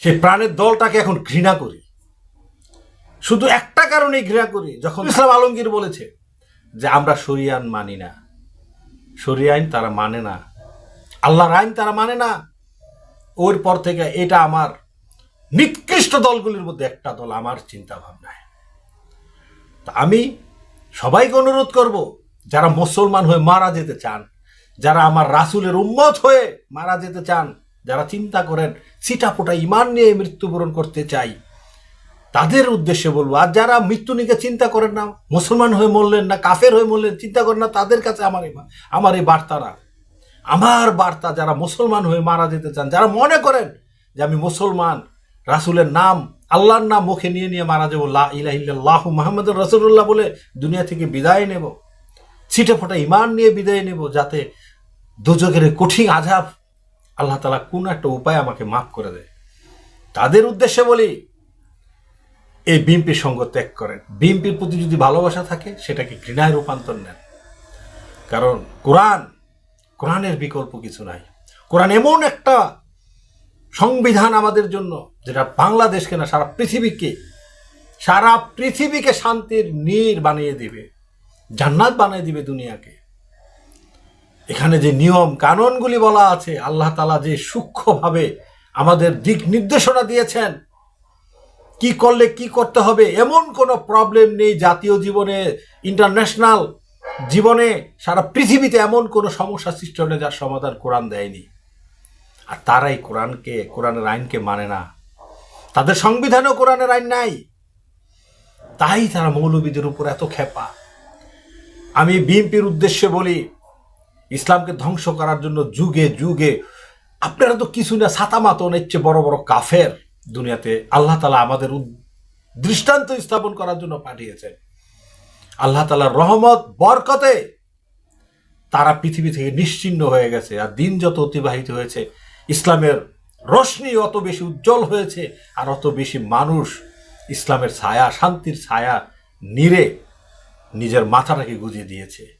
সেই প্রাণের দলটাকে এখন ঘৃণা করি। শুধু একটা কারণেই ঘৃণা করি, যখন ইসলাম আলমগীর বলেছে যে আমরা শরিয়ান মানি না। শরিয়া আইন তারা মানে না। আল্লাহর আইন তারা মানে না। ওর পর থেকে এটা আমার নিকৃষ্ট দলগুলির মধ্যে একটা দল আমার চিন্তা ভাবনায় তা আমি সবাইকে অনুরোধ করব, যারা মুসলমান হয়ে মারা যেতে চান, যারা আমার রাসুলের উম্মত হয়ে মারা যেতে চান যারা চিন্তা করেন, ছিটাফোটা ইমান নিয়ে মৃত্যুবরণ করতে চাই, তাদের উদ্দেশ্যে বলব, আর যারা মৃত্যু নিয়ে চিন্তা করেন না, মুসলমান হয়ে মরলেন না, কাফের হয়ে মরলেন, চিন্তা করেন না, তাদের কাছে আমার আমার এই বার্তারা আমার বার্তা, যারা মুসলমান হয়ে মারা যেতে চান, যারা মনে করেন যে আমি মুসলমান, রাসুলের নাম, আল্লাহর নাম মুখে নিয়ে নিয়ে মারা যাব, লা ইলাহ ইল্লাল্লাহু মুহাম্মাদুর রাসূলুল্লাহ বলে দুনিয়া থেকে বিদায় নেব। ছিটে ফোটা ইমান নিয়ে বিদায় নেব, যাতে দুজকের কঠিন আজাব আল্লাহ তালা কোন একটা উপায় আমাকে মাফ করে দেয়। তাদের উদ্দেশ্যে বলি, এই বিএনপির সঙ্গ ত্যাগ করেন। বিএনপির প্রতি যদি ভালোবাসা থাকে, সেটাকে ঘৃণায় রূপান্তর নেন। কারণ কোরআন, কোরআনের বিকল্প কিছু নাই। কোরআন এমন একটা সংবিধান আমাদের জন্য, যেটা বাংলাদেশকে না, সারা পৃথিবীকে সারা পৃথিবীকে শান্তির নীর বানিয়ে দিবে, জান্নাত বানিয়ে দিবে দুনিয়াকে। এখানে যে নিয়ম কানুনগুলি বলা আছে, আল্লাহ তালা যে সূক্ষ্মভাবে আমাদের দিক নির্দেশনা দিয়েছেন, কি করলে কি করতে হবে, এমন কোনো প্রবলেম নেই জাতীয় জীবনে ইন্টারন্যাশনাল জীবনে, সারা পৃথিবীতে এমন কোনো সমস্যা সৃষ্টি হলে যার সমাধান কোরআন দেয়নি। আর তারাই কোরআনকে, কোরআনের আইনকে মানে না। তাদের সংবিধানেও কোরআনের আইন নাই। তাই তারা মৌলবীদের উপর এত খেপা আমি বিএনপির উদ্দেশ্যে বলি ইসলামকে ধ্বংস করার জন্য যুগে যুগে আপনারা তো কিছু না ছাতা মাতন চেয়ে বড় বড় কাফের দুনিয়াতে আল্লাহ তালা আমাদের দৃষ্টান্ত স্থাপন করার জন্য পাঠিয়েছেন। আল্লাহ তালার রহমত, বরকতে তারা পৃথিবী থেকে নিশ্চিন্ন হয়ে গেছে আর দিন যত অতিবাহিত হয়েছে, ইসলামের রশ্মি অত বেশি উজ্জ্বল হয়েছে আর অত বেশি মানুষ ইসলামের ছায়া, শান্তির ছায়া নিরে নিজের মাথাটাকে গুজিয়ে দিয়েছে।